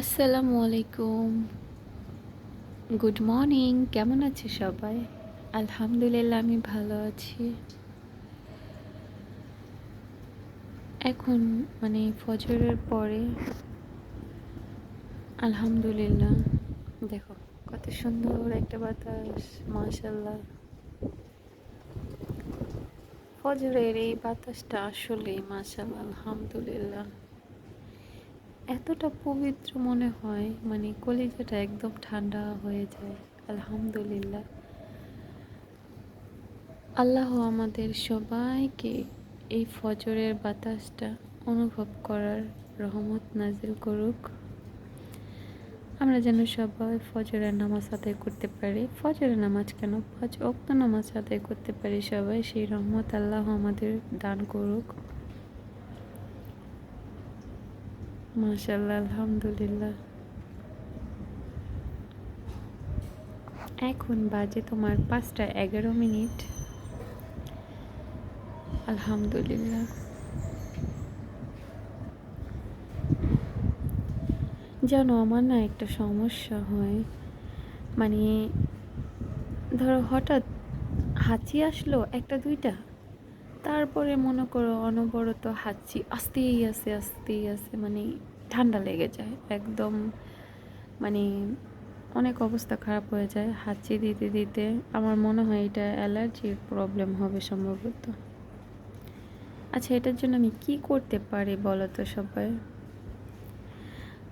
আসসালামু আলাইকুম। Good morning কেমন আছে সবাই? আলহামদুলিল্লাহ, আমি ভালো আছি। এখন মানে ফজরের পরে, আলহামদুলিল্লাহ, দেখো, কত সুন্দর একটা বাতাস মাশাল্লাহ ফজরের এই বাতাসটা আসলেই মাশাল্লাহ আলহামদুলিল্লাহ। এতটা পবিত্র মনে হয় মানে কলিজাটা একদম ঠান্ডা হয়ে যায়। আলহামদুলিল্লাহ। আল্লাহ আমাদের সবাইকে এই ফজরের বাতাসটা অনুভব করার রহমত নাজিল করুক। আমরা যেন সবাই ফজরের নামাজ আদায় করতে পারি। ফজরের নামাজ কেন? পাঁচ অক্ত নামাজ আদায় করতে পারি সবাই। সেই রহমত আল্লাহ আমাদের দান করুক। মাশাল্লাহ আলহামদুলিল্লাহ। এখন বাজে তোমার পাঁচটা এগারো মিনিট। আলহামদুলিল্লাহ। জানো, আমার না একটা সমস্যা হয়। মানে ধরো হঠাৎ হাঁচি আসলো একটা দুইটা তারপরে মনে করো অনবরত হাঁচি, আসতেই আছে আসতেই আছে মানে ঠান্ডা লেগে যায়, একদম মানে অনেক অবস্থা খারাপ হয়ে যায় হাঁচি দিতে দিতে। আমার মনে হয় এটা অ্যালার্জির প্রবলেম হবে সম্ভবত। আচ্ছা এটার জন্য আমি কি করতে পারি বলো তো সবাই?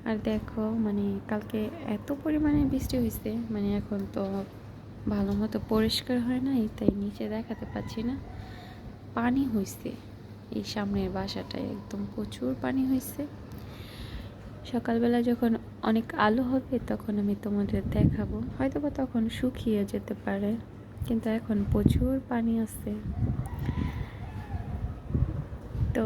আর দেখো মানে কালকে এত পরিমাণে বৃষ্টি হয়েছে মানে এখন তো ভালো মতো পরিষ্কার হয় না তাই নিচে দেখাতে পাচ্ছি না। পানি হয়েছে এই সামনের বাসাটায় একদম প্রচুর পানি হয়েছে সকালবেলা যখন অনেক আলো হবে তখন আমি তোমাদের দেখাবো। হয়তো বা তখন শুকিয়ে যেতে পারে, কিন্তু এখন প্রচুর পানি আছে। তো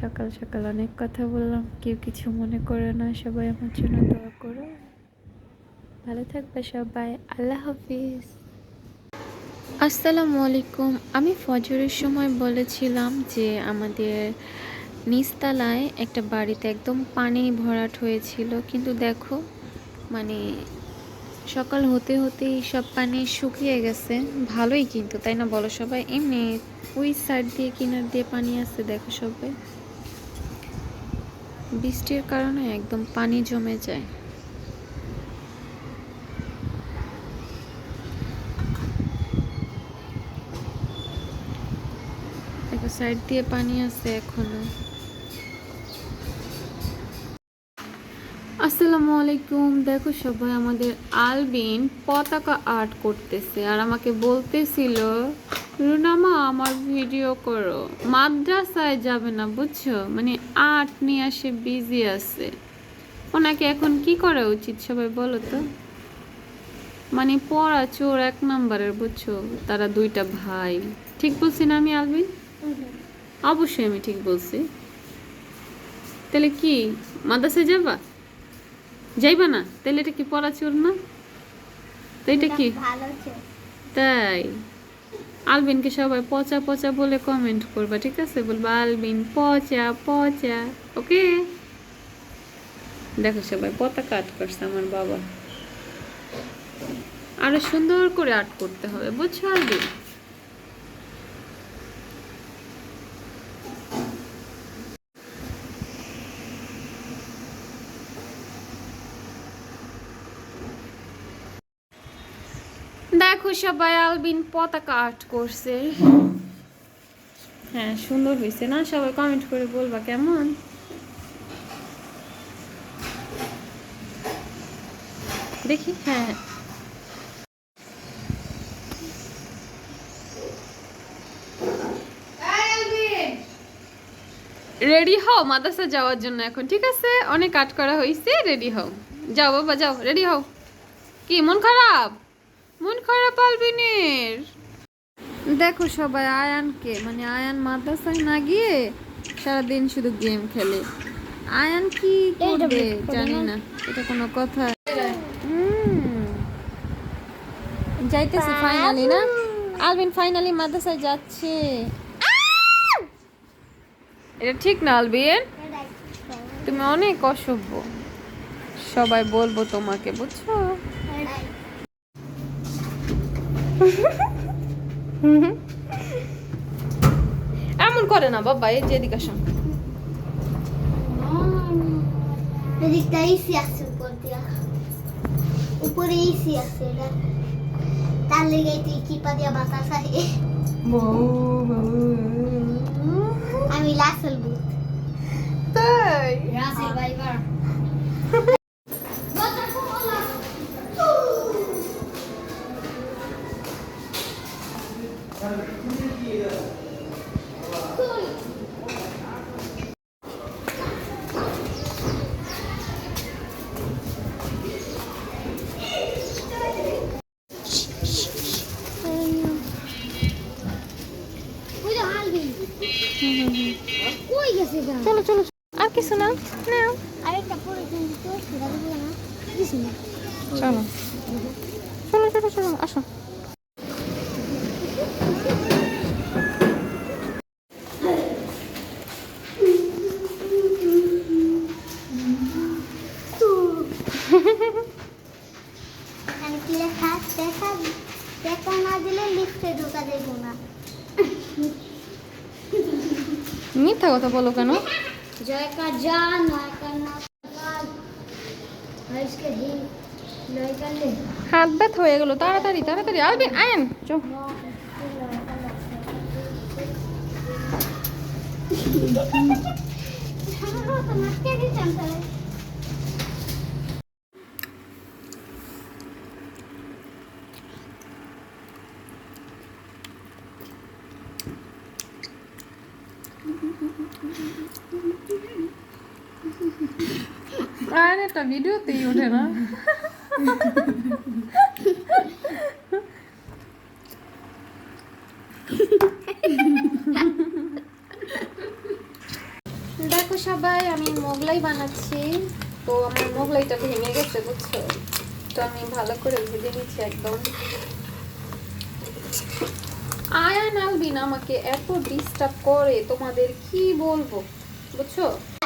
সকাল সকাল অনেক কথা বললাম, কেউ কিছু মনে করে না, সবাই আমার জন্য দোয়া করো। ভালো থাকবে সবাই, আল্লাহ হাফিজ। আসসালামু আলাইকুম। আমি ফজরের সময় বলেছিলাম যে আমাদের নিচতলায় একটা বাড়িতে একদম পানি ভরাট হয়েছিল। কিন্তু দেখো মানে সকাল হতে হতেই সব পানি শুকিয়ে গেছে। ভালোই কিন্তু, তাই না বলো সবাই? এমনি ওই সাইড দিয়ে কিনার দিয়ে পানি আছে, দেখো সবাই। বৃষ্টির কারণে একদম পানি জমে যায় দেখো সাইড দিয়ে পানি আছে এখনও। আসসালামু আলাইকুম। দেখো সবাই আমাদের আলবিন পতাকা আর্ট করতেছে। আর আমাকে বলতেছিল রুনামা আমার ভিডিও করো। মাদ্রাসায় যাবে না, বুঝছ? মানে আর্ট নিয়ে আসে বিজি আছে। ওনাকে এখন কি করা উচিত সবাই বলো তো? মানে পড়া চোর এক নাম্বারের, বুঝছ? তারা দুইটা ভাই। ঠিক বলছি না আমি, আলবিন? অবশ্যই আমি ঠিক বলছি। তাহলে কি মাদ্রাসায় যাবা? যাইবা না? তাহলে এটা কি পড়া চোর না? তো এটা কি? তাই। আলবিনকে সবাই পচা পচা বলে কমেন্ট করবা ঠিক আছে? বলবা আলবিন পচা পচা। ওকে? দেখো সবাই পতাকা আর্ট করছে আমার বাবা। আরও সুন্দর করে আর্ট করতে হবে বুঝছ আলবিন? দেখো সবাই আলবিন পতাকা আর্ট করছে। হ্যাঁ সুন্দর হয়েছে না? সবাই কমেন্ট করে বলবা কেমন? দেখি হ্যাঁ। রেডি হও মাদ্রাসা যাওয়ার জন্য এখন ঠিক আছে? অনেক কাট করা হয়েছে রেডি হও। যাও বাবা যাও রেডি হও। কি মন খারাপ? মন খারাপ আলবিনের। দেখো সবাই আয়ানকে মানে আয়ান মাদ্রাসায় না গিয়ে সারাদিন শুধু গেম খেলে। আয়ান কি করবে জানি না। এটা কোনো কথা। যাইতেছে ফাইনালি না? আলবিন ফাইনালি মাদ্রাসায় যাচ্ছে। এটা ঠিক না আলবিন? তুমি অনেক অসভ্য। সবাই বলব তোমাকে বুঝছ? এমন করে না বাবা এই যে এদিকে আসো। এদিকটা এসি আছে উপর দিয়া। উপরে আছে এটা। তার লেগে তুই কিপা দিয়া বাতাস আমি লাসল বুত তাই? রাসেল ভাইবার নাও আরেকটা পরে কিন্তু সেটা দেবো না কিছু না চলো। চলো চলো আসো। মিথ্যা কথা বলো কেন? জয় কা যা নয় কা না হাত ব্যথা হয়ে গেল তাড়াতাড়ি তাড়াতাড়ি। আলবিন আয়ন চো। তোমাকে আয়েন একটা ভিডিওতেই ওঠে না। দেখো সবাই, আমি মোগলাই বানাচ্ছি। তো আমার মোগলাইটা ভেঙে গেছে, বুঝছ? তো আমি ভালো করে ভেজে নিচ্ছি একদম। আয়ান আলবিন আমাকে এত ডিস্টার্ব করে, তোমাদের কি বলব? বুঝছ?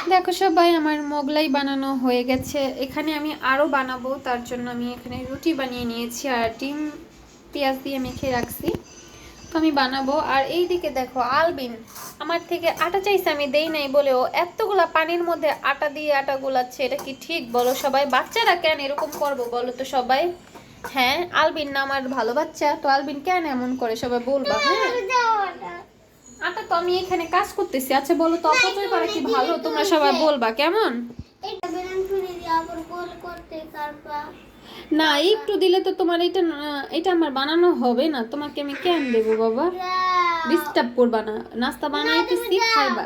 দেখো সবাই, আমার মোগলাই বানানো হয়ে গেছে। এখানে আমি আরও বানাবো, তার জন্য আমি এখানে রুটি বানিয়ে নিয়েছি আর ডিম পেঁয়াজ দিয়ে মেখে রাখছি। তো আমি বানাবো। আর এই দিকে দেখো, আলবিন। আমার থেকে আটা চাইছে, আমি দেই নাই বলে ও এতগুলা পানির মধ্যে আটা দিয়ে আটা গুলাচ্ছে, এটা কি ঠিক বলো সবাই? বাচ্চারা কেন এরকম করব বলো তো সবাই? হ্যাঁ আলবিন না আমার ভালো বাচ্চা তো আলবিন কেন এমন করে সবাই বলবা হ্যাঁ? আটা তো আমি এখানে কাজ করতেছি আচ্ছা বলো তো অপচয় করা কি ভালো? তোমরা সবাই বলবা কেমন? না একটু দিলে তো তোমার এটা এটা আমার বানানো হবে না। তোমাকে আমি কেন দেবো বাবা? ডিস্টার্ব করবা না। নাস্তা বানাইতেছি খাইবা।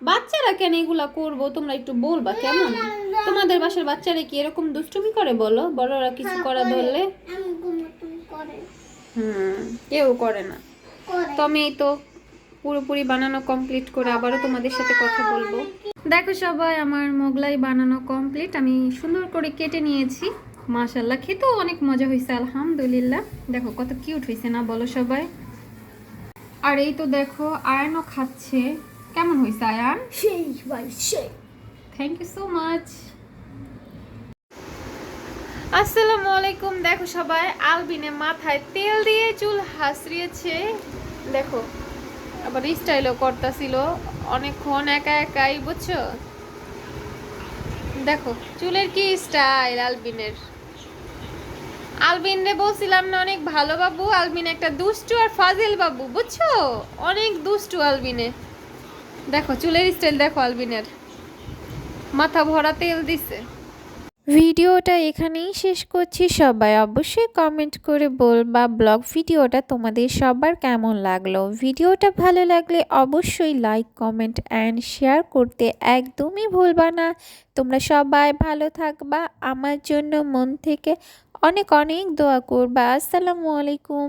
বাচ্চারা কেন এগুলা করব? তোমরা একটু বলবা কেমন? তোমাদের বাসার বাচ্চারা কি এরকম দুষ্টুমি করে বলো? বড়রা কিছু করা ধরলে? হুম কেউ করে না। তো আমি তো পুরোপুরি বানানো কমপ্লিট করে আবারও তোমাদের সাথে কথা বলব। দেখো সবাই আমার মোগলাই বানানো কমপ্লিট আমি সুন্দর করে কেটে নিয়েছি। মাশাল্লাহ খেতেও অনেক মজা হয়েছে আলহামদুলিল্লাহ। দেখো কত কিউট হয়েছে না বলো সবাই। আর এই তো দেখো আয়ানও খাচ্ছে। কেমন হয়েছে আয়ান? সেই থ্যাংক ইউ সো মাচ আসসালামু আলাইকুম। দেখো সবাই, আলবিনে মাথায় তেল দিয়ে চুল হাসরিয়েছে। দেখো, আবার স্টাইলও করতেছিল। অনেকক্ষণ একা একাই, বুঝছ? দেখো, চুলের কি স্টাইল আলবিনের? আলবিন রে বলছিলাম না, অনেক ভালো বাবু। আলবিন একটা দুষ্টু আর ফাজিল বাবু, বুঝছ? অনেক দুষ্টু আলবিনে। দেখো, চুলের স্টাইল দেখো আলবিনের। মাথা ভরা তেল দিছে। ভিডিওটা এখানেই শেষ করছি। সবাই অবশ্যই কমেন্ট করে বলবা ব্লগ ভিডিওটা তোমাদের সবার কেমন লাগল। ভিডিওটা ভালো লাগলে অবশ্যই লাইক কমেন্ট অ্যান্ড শেয়ার করতে একদমই ভুলবা না। তোমরা সবাই ভালো থাকবা। আমার জন্য মন থেকে অনেক অনেক দোয়া করবা। আসসালামু আলাইকুম।